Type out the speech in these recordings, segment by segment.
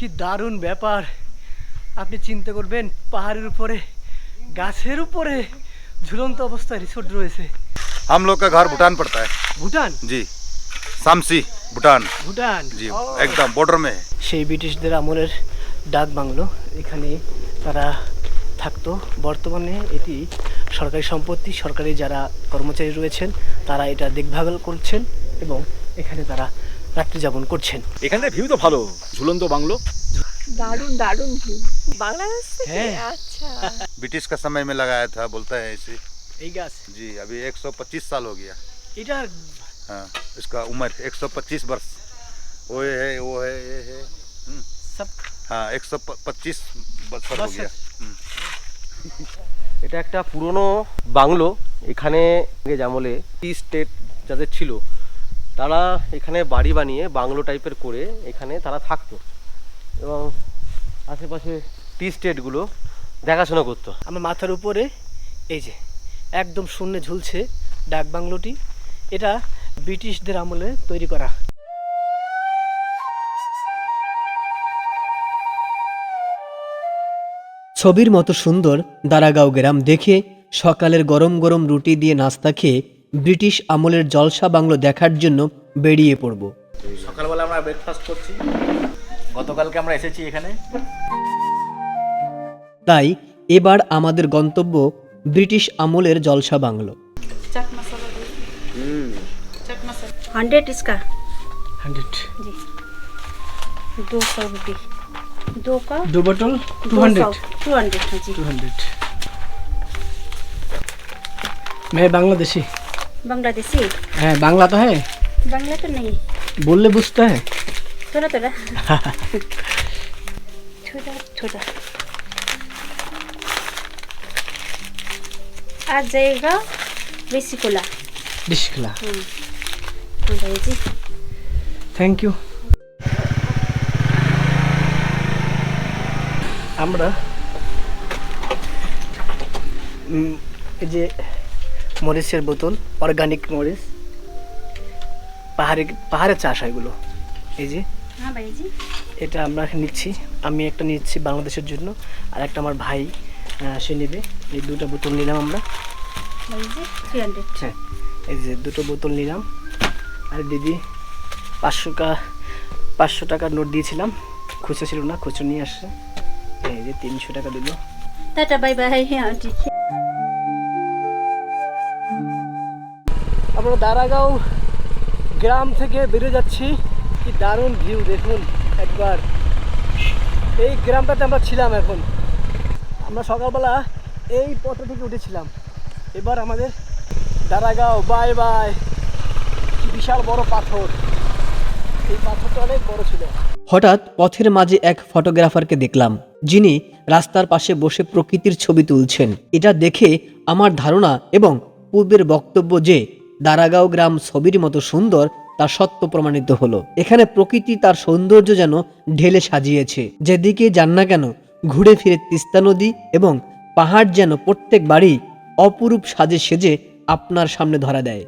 কি দারুণ ব্যাপার আপনি চিন্তা করবেন পাহাড়ের উপরে গাছের উপরে ঝুলন্ত অবস্থায় রিসোর্ট রয়েছে हम लोग का घर भूटान पड़ता है ভুটান जी सामसी भूटान ভুটান जी ও। एकदम बॉर्डर में है সেই ব্রিটিশদের আমলের ডাক বাংলো এখানে তারা থাকতো বর্তমানে এটি সরকারি সম্পত্তি সরকারি যারা কর্মচারী রয়েছেন তারা এটা দেখভাল করছেন এবং এখানে তারা রাত্রি যাপন করছেন এখানে ভিউ তো ভালো ঝুলন্ত বাংলো दारुण दारुण व्यू बांग्लादेश से है। अच्छा ब्रिटिश का समय में लगाया था बोलता है ऐसे এই গাছ जी अभी 125 साल हो गया এটা हाँ इसका उम्र 125 वर्ष वो ये है वो है ये है हम्म, সব हाँ 125 वर्ष हो गया हम्म। এটা একটা পুরনো বাংলো এখানে ইংরেজ আমলে টি স্টেট যাদের ছিল তারা এখানে বাড়ি বানিয়ে বাংলো টাইপের করে এখানে তারা থাকতো। এবং আশেপাশে টি স্টেটগুলো দেখাশোনা করতো। আমার মাথার উপরে এই যে, একদম শূন্যে ঝুলছে ডাক বাংলোটি। এটা ব্রিটিশদের আমলে তৈরি করা। ছবির মতো সুন্দর দারাগাঁও গ্রাম দেখে সকালের গরম গরম রুটি দিয়ে নাস্তা খেয়ে ব্রিটিশ আমলের জলসা বাংলো দেখার জন্য বেরিয়ে পড়ব সকালবেলা আমরা ব্রেকফাস্ট করছি গতকালকে আমরা এসেছি এখানে তাই এবার আমাদের গন্তব্য ব্রিটিশ আমলের জলসা বাংলো चाट मसाला चाट मसाला हंड्रेड इसका হান্ড্রেড जी दो सौ रुपये दो का दो बोतल टू दो हंड्रेड सौ टू हंड्रेड हाँ जी टू हंड्रेड मैं बांग्लादेशी बांग्लादेशी है बांग्ला तो है बांग्ला तो नहीं बोलने बुझता है थोड़ा थोड़ा थोड़ा थोड़ा आ जाएगा बेसी कोला बिस्किला हाँ भाई जी থ্যাংক ইউ আমরা উম, এই যে মরিচের বোতল অর্গানিক মরিচ পাহাড়ে পাহাড়ে চাষ এগুলো। এই যে এটা আমরা নিচ্ছি। আমি একটা নিচ্ছি বাংলাদেশের জন্য আর একটা আমার ভাই সে নেবে। এই দুটো বোতল নিলাম আমরা। হ্যাঁ এই যে দুটো বোতল নিলাম। আর দিদি পাঁচশো টাকা পাঁচশো টাকার নোট দিয়েছিলাম। খুচরো ছিল না খুচরো নিয়ে আসছে। এই যে তিনশো টাকা দিল। টাটা বাই বাই আন্টি আমরা দারাগাঁও গ্রাম থেকে বেরিয়ে যাচ্ছি। কি দারুণ ভিউ দেখুন একবার। এই গ্রামটাতে আমরা ছিলাম এখন। আমরা সকালবেলা এই পথে থেকে উঠেছিলাম। এবার আমাদের দারাগাঁও বাই বাই বিশাল বড় পাথর। এই পাথরটা অনেক বড় ছিল। হঠাৎ পথের মাঝে এক ফটোগ্রাফারকে দেখলাম। যিনি রাস্তার পাশে বসে প্রকৃতির ছবি তুলছেন। এটা দেখে আমার ধারণা এবং পূর্বের বক্তব্য যে দারাগাঁও গ্রাম ছবির মতো সুন্দর তা সত্য প্রমাণিত হলো। এখানে প্রকৃতি তার সৌন্দর্য যেন ঢেলে সাজিয়েছে। যেদিকে যান না কেন ঘুরে ফিরে তিস্তা নদী এবং পাহাড় যেন প্রত্যেক বাড়ি অপরূপ সাজে সেজে আপনার সামনে ধরা দেয়।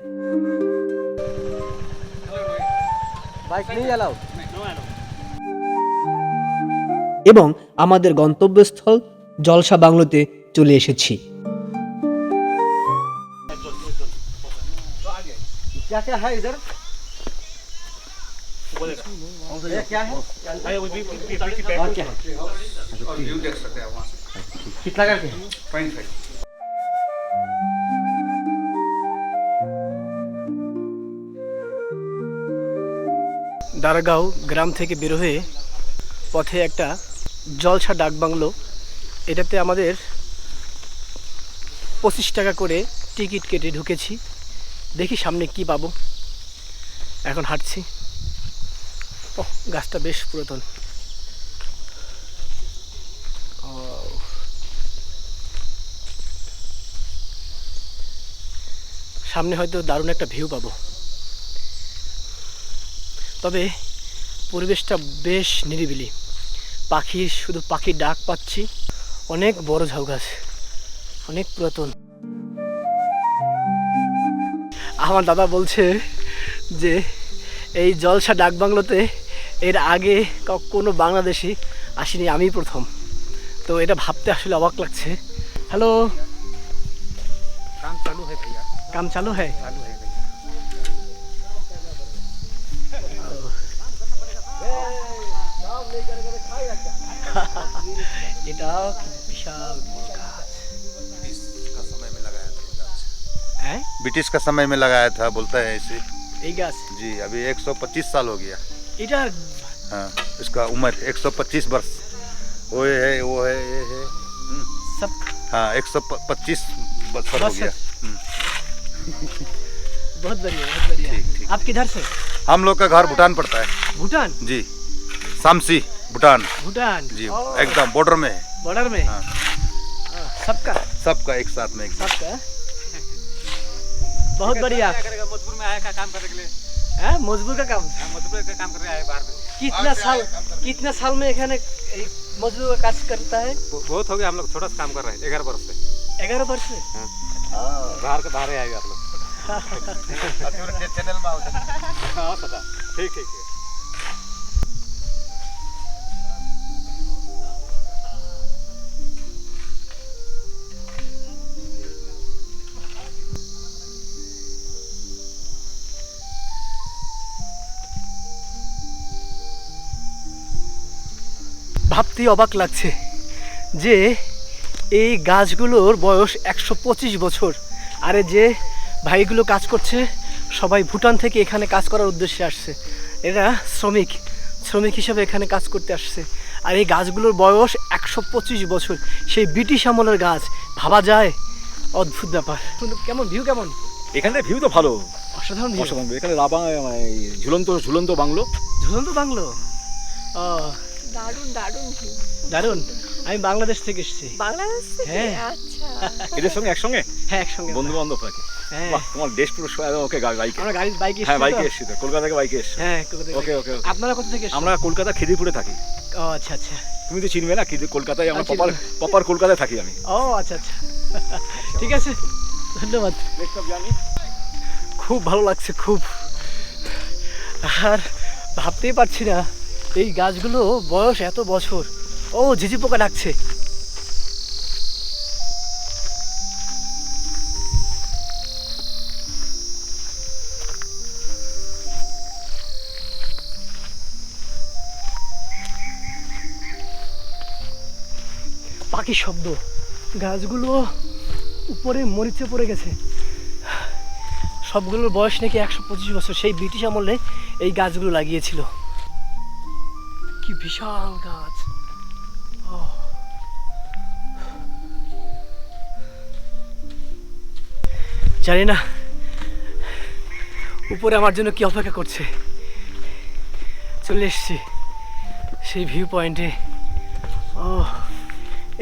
এবং আমাদের গন্তব্যস্থল জলসা বাংলোতে চলে এসেছি। क्या क्या है इधर और व्यू देख सकते हैं वहाँ से कितना करके पॉइंट फाइव দারগাঁও গ্রাম থেকে বের হয়ে পথে একটা জলসা ডাক বাংলো এটাতে আমাদের পঁচিশ টাকা করে টিকিট কেটে ঢুকেছি দেখি সামনে কি পাবো। এখন হাঁটছি। ও গাছটা বেশ পুরাতন। সামনে হয়তো দারুণ একটা ভিউ পাবো। তবে পরিবেশটা বেশ নিরিবিলি। পাখি শুধু পাখির ডাক পাচ্ছি। অনেক বড় ঝাউ গাছ অনেক পুরাতন। আমার দাদা বলছে যে এই জলসা ডাক বাংলোতে এর আগে কোনো বাংলাদেশি আসিনি আমি প্রথম। তো এটা ভাবতে আসলে অবাক লাগছে। হ্যালো? কাম চালু হ্যাঁ কাম চালু হ্যাঁ? এটা বিশাল। ब्रिटिश का समय में लगाया था बोलते हैं इसे এই গাছ जी अभी 125 साल हो गया এটা हाँ इसका उम्र 125 वर्ष वो ये है वो है ये है हम्म, সব हाँ 125 बरस हो बरस गया है। हम्म। बहुत बढ़िया बहुत बढ़िया ठीक, ठीक। आप किधर से हम लोग का घर भूटान पड़ता है भूटान जी सामसी भूटान भूटान जी ओ, एकदम बॉर्डर में है बॉर्डर में हाँ। हाँ, सबका सबका एक साथ में एक साथ सबका बहुत बढ़िया मजबूर में आया का काम करने के लिए হ্যাঁ মজদুর का काम मजबूर का काम करने आया बाहर में कितना साल कितना साल में এখানে এই मजदूर का काज करता है बहुत हो गया हम लोग छोटा सा काम कर रहे हैं ग्यारह वर्ष से ग्यारह वर्ष से बाहर के बाहर ही आएगा आप लोग चैनल में हाँ पता ठीक ठीक ভাবতেই অবাক লাগছে যে এই গাছগুলোর বয়স একশো পঁচিশ বছর। আরে যে ভাইগুলো কাজ করছে সবাই ভুটান থেকে এখানে কাজ করার উদ্দেশ্যে আসছে। এরা শ্রমিক শ্রমিক হিসেবে এখানে কাজ করতে আসছে। আর এই গাছগুলোর বয়স একশো পঁচিশ বছর। সেই ব্রিটিশ আমলের গাছ ভাবা যায়? অদ্ভুত ব্যাপার। কিন্তু কেমন ভিউ কেমন? এখানে ভিউ তো ভালো। অসাধারণ এখানে রাবা ঝুলন্ত ঝুলন্ত বাংলো। ঝুলন্ত বাংলো? ও দারুণ দারুণ ভিউ। দারুণ। আমি বাংলাদেশ থেকে এসেছি। বাংলাদেশ থেকে? হ্যাঁ। আচ্ছা। এদের সঙ্গে একসঙ্গে? হ্যাঁ একসঙ্গে বন্ধু বান্ধব নাকি? হ্যাঁ। তোমার দেশ পুরো ওকে বাইকে। আমরা গাড়ি বাইকে হ্যাঁ বাইকে? এসছি তো। কলকাতা থেকে বাইকে এসছি। হ্যাঁ কলকাতা ওকে, ওকে। আপনারা কোথা থেকে আমরা কলকাতা খিদিরপুরে থাকি। ও আচ্ছা আচ্ছা। তুমি তো চিনবে না খিদির কলকাতায় আমরা প্রপার প্রপার কলকাতায় থাকি আমি। ও আচ্ছা আচ্ছা। ঠিক আছে। ধন্যবাদ। খুব ভালো লাগছে খুব। আর ভাবতেই পারছি না। এই গাছগুলো বয়স এত বছর। ও, ঝিঝি পোকা ডাকছে। পাখি শব্দ। গাছগুলো উপরে মরিচে পড়ে গেছে। সবগুলোর বয়স নাকি একশো পঁচিশ বছর। সেই ব্রিটিশ আমলে এই গাছগুলো লাগিয়েছিল। বিশাল গাছ। জানি না, উপরে আমার জন্য কি অপেক্ষা করছে। চলে এসছি সেই ভিউ পয়েন্টে ও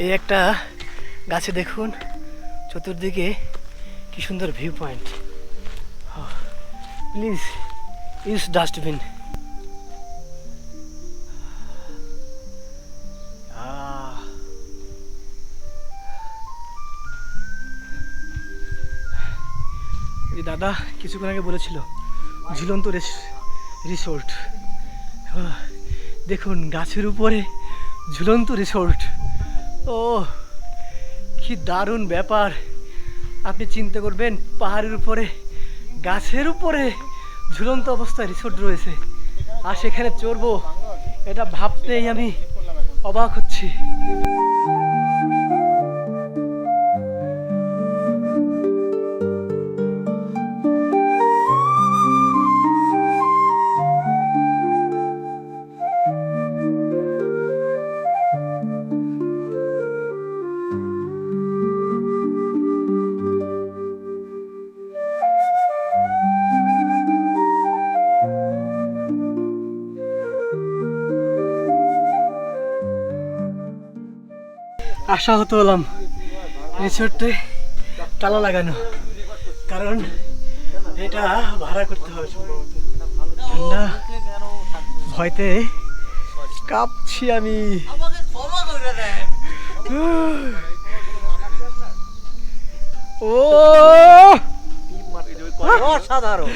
এই একটা গাছে দেখুন, চতুর্দিকে কি সুন্দর view point please use dustbin দাদা কিছুক্ষণ আগে বলেছিল, ঝুলন্ত রিসোর্ট। দেখুন, গাছের উপরে ঝুলন্ত রিসোর্ট। ও, কি দারুণ ব্যাপার। আপনি চিন্তা করবেন, পাহাড়ের উপরে, গাছের উপরে ঝুলন্ত অবস্থায় রিসোর্ট রয়েছে। আর সেখানে চড়বো, এটা ভাবতেই আমি অবাক হচ্ছি। আশাহত হলাম রিসোর্টে তালা লাগানো। কারণ এটা ভাড়া করতে হবে সম্ভবত। ঠান্ডা ভয়তে কাঁপছি আমি। ও! অসাধারণ।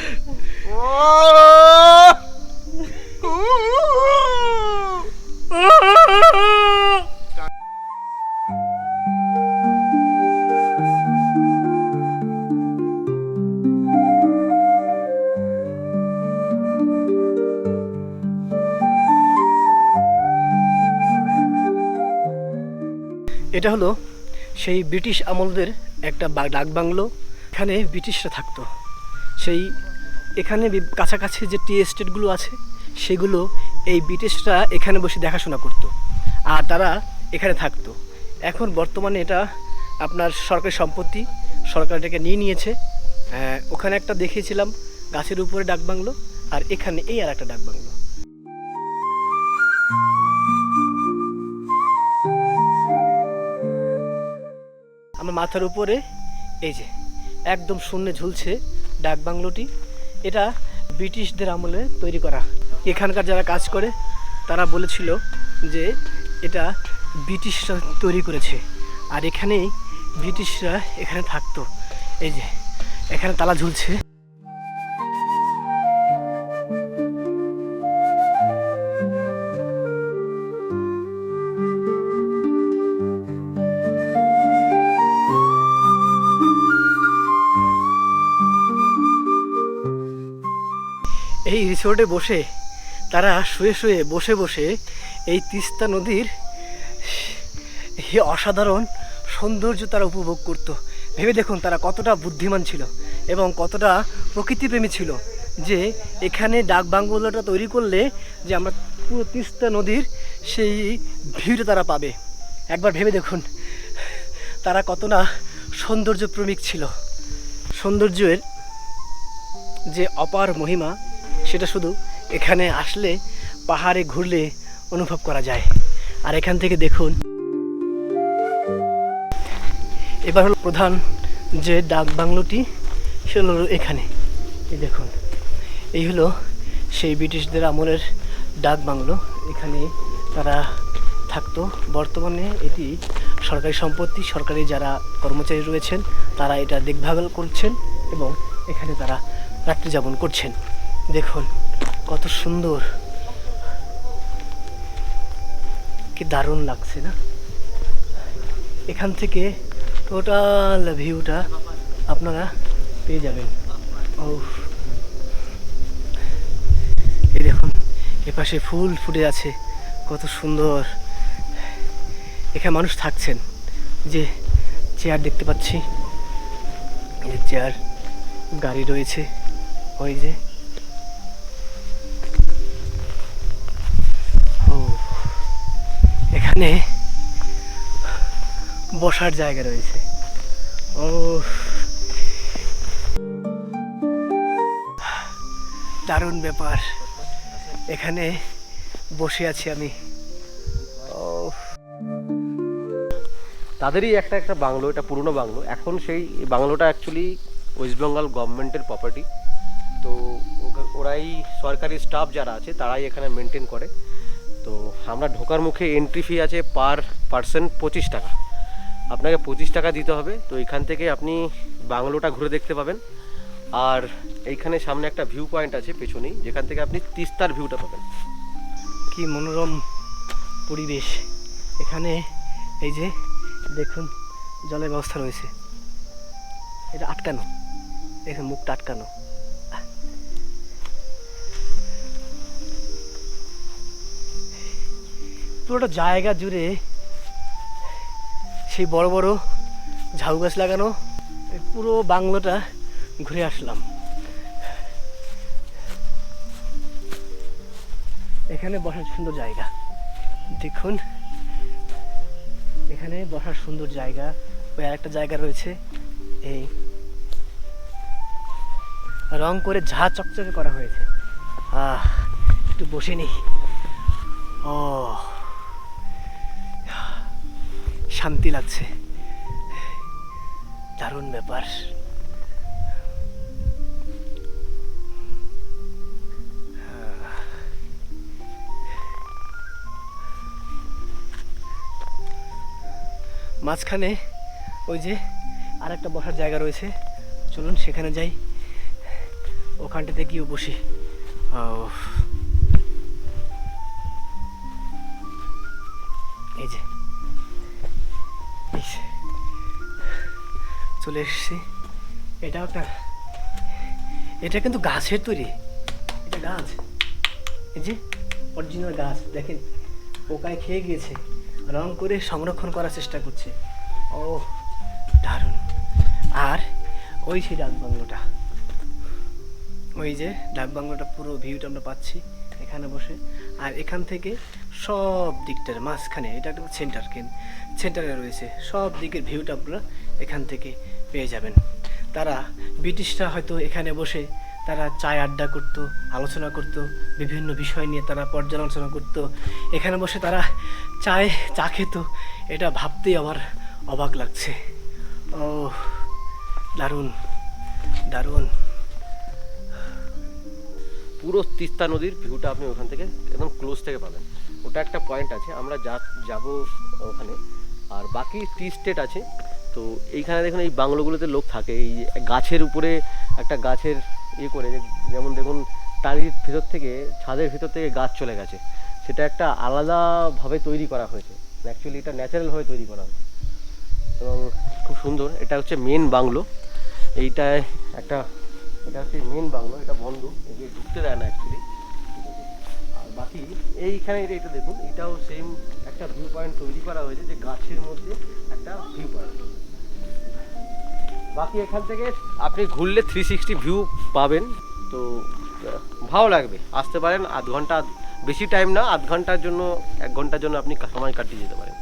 এটা হলো সেই ব্রিটিশ আমলদের একটা ডাক বাংলো। এখানে ব্রিটিশরা থাকতো। সেই এখানে কাছাকাছি যে টি এস্টেটগুলো আছে, সেগুলো এই ব্রিটিশরা এখানে বসে দেখাশোনা করতো আর তারা এখানে থাকতো। এখন বর্তমানে এটা আপনার সরকারি সম্পত্তি, সরকার এটাকে নিয়ে নিয়েছে। ওখানে একটা দেখিয়েছিলাম, গাছের উপরে ডাক বাংলো, আর এখানে এই আর একটা ডাক মাথার উপরে, এই যে, একদম শূন্যে ঝুলছে ডাক বাংলোটি। এটা ব্রিটিশদের আমলে তৈরি করা। এখানকার যারা কাজ করে, তারা বলেছিল যে এটা ব্রিটিশরা তৈরি করেছে। আর এখানেই ব্রিটিশরা এখানে থাকতো। এই যে, এখানে তালা ঝুলছে। রিসোর্টে বসে, তারা শুয়ে শুয়ে বসে বসে এই তিস্তা নদীর অসাধারণ সৌন্দর্য তারা উপভোগ করত। ভেবে দেখুন তারা কতটা বুদ্ধিমান ছিল এবং কতটা প্রকৃতিপ্রেমী ছিল যে এখানে ডাক বাংলোটা তৈরি করলে যে আমরা পুরো তিস্তা নদীর সেই ভিউটা তারা পাবে। একবার ভেবে দেখুন, তারা কতটা সৌন্দর্য প্রেমিক ছিল। সৌন্দর্যের যে অপার মহিমা সেটা শুধু এখানে আসলে পাহাড়ে ঘুরলে অনুভব করা যায়। আর এখান থেকে দেখুন, এবার হলো প্রধান যে ডাক বাংলোটি সেটা হলো এখানে। এই দেখুন, এই হলো সেই ব্রিটিশদের আমলের ডাক বাংলো। এখানে তারা থাকতো। বর্তমানে এটি সরকারি সম্পত্তি, সরকারি যারা কর্মচারী রয়েছেন, তারা এটা দেখভাল করছেন এবং এখানে তারা রাত্রি যাপন করছেন। দেখুন, কত সুন্দর। কি দারুণ লাগছে না? এখান থেকে টোটাল ভিউটা আপনারা পেয়ে যাবেন। ও এই দেখুন, এপাশে ফুল ফুটে আছে, কত সুন্দর। এখানে মানুষ থাকছেন, যে চেয়ার দেখতে পাচ্ছি। চেয়ার, গাড়ি রয়েছে, ওই যে। এখানে বসার জায়গা রয়েছে। ও দারুণ ব্যাপার। এখানে বসে আছি আমি। তাদেরই একটা একটা বাংলো, এটা পুরনো বাংলো। এখন সেই বাংলোটা অ্যাকচুয়ালি ওয়েস্ট বেঙ্গল গভর্নমেন্টের প্রপার্টি তো ওরাই সরকারি স্টাফ যারা আছে, তারাই এখানে মেনটেন করে। তো আমরা ঢোকার মুখে এন্ট্রি ফি আছে পার পার্সন পঁচিশ টাকা। আপনাকে পঁচিশ টাকা দিতে হবে, তো এখান থেকে আপনি বাংলোটা ঘুরে দেখতে পাবেন। আর এইখানে সামনে একটা ভিউ পয়েন্ট আছে পেছনেই, যেখান থেকে আপনি তিস্তার ভিউটা পাবেন। কি মনোরম পরিবেশ। এখানে এই যে দেখুন, জলের ব্যবস্থা রয়েছে। এটা আটকানো। এখানে মুখটা আটকানো। পুরোটা জায়গা জুড়ে সেই বড় বড় ঝাউ গাছ লাগানো পুরো বাংলোটা ঘুরে আসলাম। এখানে বসার সুন্দর জায়গা। দেখুন, এখানে বসার সুন্দর জায়গা। ওই আরেকটা জায়গা রয়েছে, এই রং করে ঝা চকচকে করা হয়েছে। আহ, একটু বসে নি। ও। শান্তি লাগছে। দারুণ ব্যাপার। মাঝখানে ওই যে আর একটা বসার জায়গা রয়েছে। চলুন সেখানে যাই। ওখানটাতে গিয়েও বসি। চলে এসেছি। এটাও একটা এটা কিন্তু গাছের তৈরি। এটা গাছ। এই যে অরিজিনাল গাছ। দেখেন, পোকায় খেয়ে গিয়েছে। রং করে সংরক্ষণ করার চেষ্টা করছে। ও, দারুণ। আর ওই সেই ডাক বাংলোটা। ওই যে ডাক বাংলোটা, পুরো ভিউটা আমরা পাচ্ছি এখানে বসে। আর এখান থেকে সব দিকটার মাঝখানে, এটা একটা সেন্টার কেন? সেন্টারে রয়েছে। সব দিকের ভিউটা আপনারা এখান থেকে পেয়ে যাবেন। তারা ব্রিটিশরা হয়তো এখানে বসে তারা চায় আড্ডা করতো, আলোচনা করতো, বিভিন্ন বিষয় নিয়ে তারা পর্যালোচনা করতো। এখানে বসে তারা চায় চা খেত, এটা ভাবতেই আমার অবাক লাগছে। ও দারুণ দারুণ। পুরো তিস্তা নদীর ভিউটা আপনি ওখান থেকে একদম ক্লোজ থেকে পাবেন। ওটা একটা পয়েন্ট আছে, আমরা যা যাব ওখানে। আর বাকি টি স্টেট আছে তো এইখানে দেখুন এই বাংলোগুলোতে লোক থাকে। এই গাছের উপরে একটা গাছের ইয়ে করে যেমন দেখুন টালির ভিতর থেকে, ছাদের ভিতর থেকে গাছ চলে গেছে। সেটা একটা আলাদাভাবে তৈরি করা হয়েছে। অ্যাকচুয়ালি এটা ন্যাচারালভাবে তৈরি করা হয়েছে। এবং খুব সুন্দর। এটা হচ্ছে মেন বাংলো। এইটায় একটা, এটা হচ্ছে মেন বাংলো। এটা বন্ধ। একে ঢুকতে দেয় না অ্যাকচুয়ালি আর বাকি এইখানে এটা এটা দেখুন, এটাও সেম একটা ভিউ পয়েন্ট তৈরি করা হয়েছে যে গাছের মধ্যে একটা ভিউ পয়েন্ট বাকি এখান থেকে আপনি ঘুরলে থ্রি সিক্সটি ভিউ পাবেন। তো ভালো লাগবে। আসতে পারেন, আধ ঘণ্টা, বেশি টাইম না, আধ ঘণ্টার জন্য, এক ঘণ্টার জন্য আপনি সময় কাটিয়ে যেতে পারেন।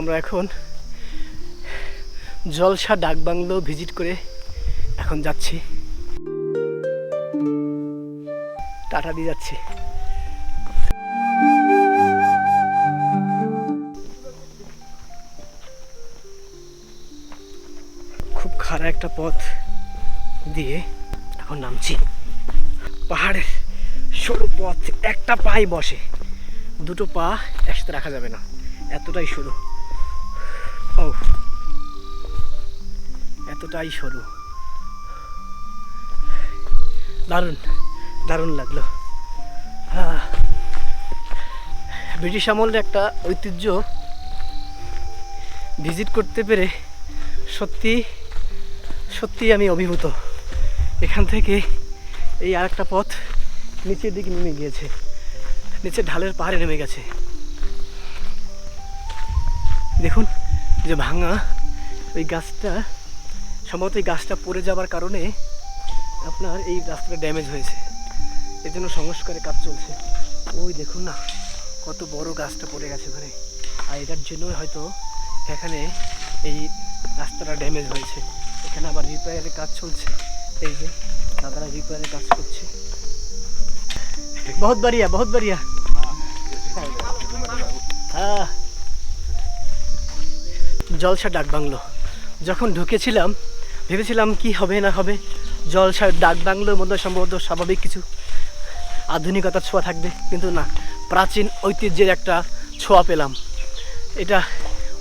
আমরা এখন জলসা ডাক বাংলো ভিজিট করে এখন যাচ্ছি। টাটা দিয়ে যাচ্ছি। খুব খারাপ একটা পথ দিয়ে এখন নামছি। পাহাড়ের সরু পথ, একটা পাই বসে। দুটো পা একসাথে রাখা যাবে না। এতটাই সরু। ও। এতটাই সরু। দারুণ দারুণ লাগল। ব্রিটিশ আমলের একটা ঐতিহ্য ভিজিট করতে পেরে সত্যি সত্যি আমি অভিভূত। এখান থেকে এই আরেকটা পথ নিচের দিকে নেমে গিয়েছে। নিচে ঢালের পাহাড়ে নেমে গেছে। দেখুন, যে ভাঙা ওই গাছটা, সম্ভবত এই গাছটা পড়ে যাওয়ার কারণে আপনার এই রাস্তাটা ড্যামেজ হয়েছে। এর জন্য সংস্কারের কাজ চলছে। ওই দেখুন না, কত বড় গাছটা পড়ে গেছে ওখানে। আর এটার জন্য হয়তো এখানে এই রাস্তাটা ড্যামেজ হয়েছে। এখানে আবার রিপেয়ারের কাজ চলছে। এই যে, দাদারা রিপেয়ারের কাজ করছে। বহুত বাড়িয়া বহুত বাড়িয়া হ্যাঁ জলসা ডাক বাংলো যখন ঢুকেছিলাম, ভেবেছিলাম কি হবে না হবে জলসার ডাক বাংলোর মধ্যে সম্ভবত স্বাভাবিক কিছু আধুনিকতার ছোঁয়া থাকবে, কিন্তু না, প্রাচীন ঐতিহ্যের একটা ছোঁয়া পেলাম। এটা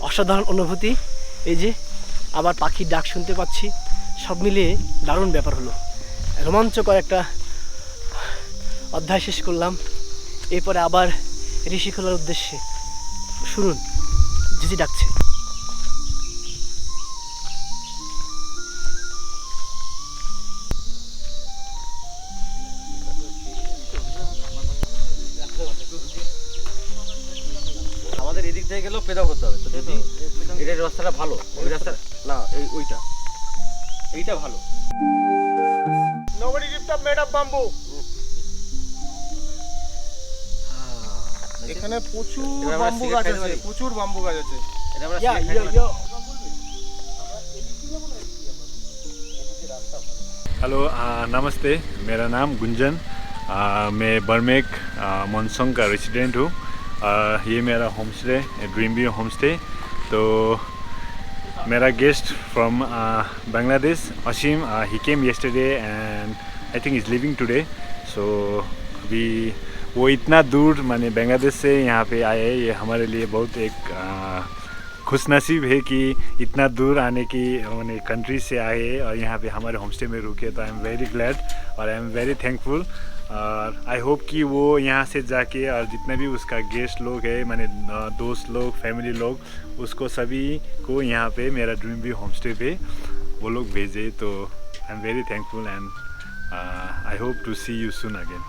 অসাধারণ অনুভূতি, এই যে আবার পাখির ডাক শুনতে পাচ্ছি, সব মিলিয়ে দারুণ ব্যাপার হলো। রোমাঞ্চকর একটা অধ্যায় শেষ করলাম, এরপরে আবার ঋষিখোলার উদ্দেশ্যে। শুনুন ঝিঝি ডাকছে। আমাদের এদিক থেকে গেলেও পেদাও করতে হবে তো যদি এটার রাস্তাটা ভালো ওই রাস্তা না এই ওইটা এইটা ভালো এখানে প্রচুর এবার আমরা বাম্বু cigarette গাছ খাইতে আছে পারি? প্রচুর বাম্বু গাছ আছে এটা আমরা ইয়া, সিলেট ইয়া, খাইতে ইয়া। हेलो आ, नमस्ते मेरा नाम गुंजन आ, मैं बर्मेक मनसोंग का रेसिडेंट हूँ आ, ये मेरा home stay dream view home stay तो मेरा guest from Bangladesh Asim he came yesterday and I think is living today so अभी वो इतना दूर माने बांग्लादेश से यहाँ पे आए ये हमारे लिए बहुत एक खुश नसीब है कि इतना दूर आने की मैंने कंट्री से आए और यहाँ पे हमारे होम स्टे में रुके तो आई एम वेरी ग्लैड और आई एम वेरी थैंकफुल और आई होप कि वो यहाँ से जाके और जितने भी उसका गेस्ट लोग है, मैंने दोस्त लोग फैमिली लोग, उसको सभी को यहाँ पे मेरा ड्रीम भी होम स्टे पे वो लोग भेजे तो I am very thankful and I hope to see you soon again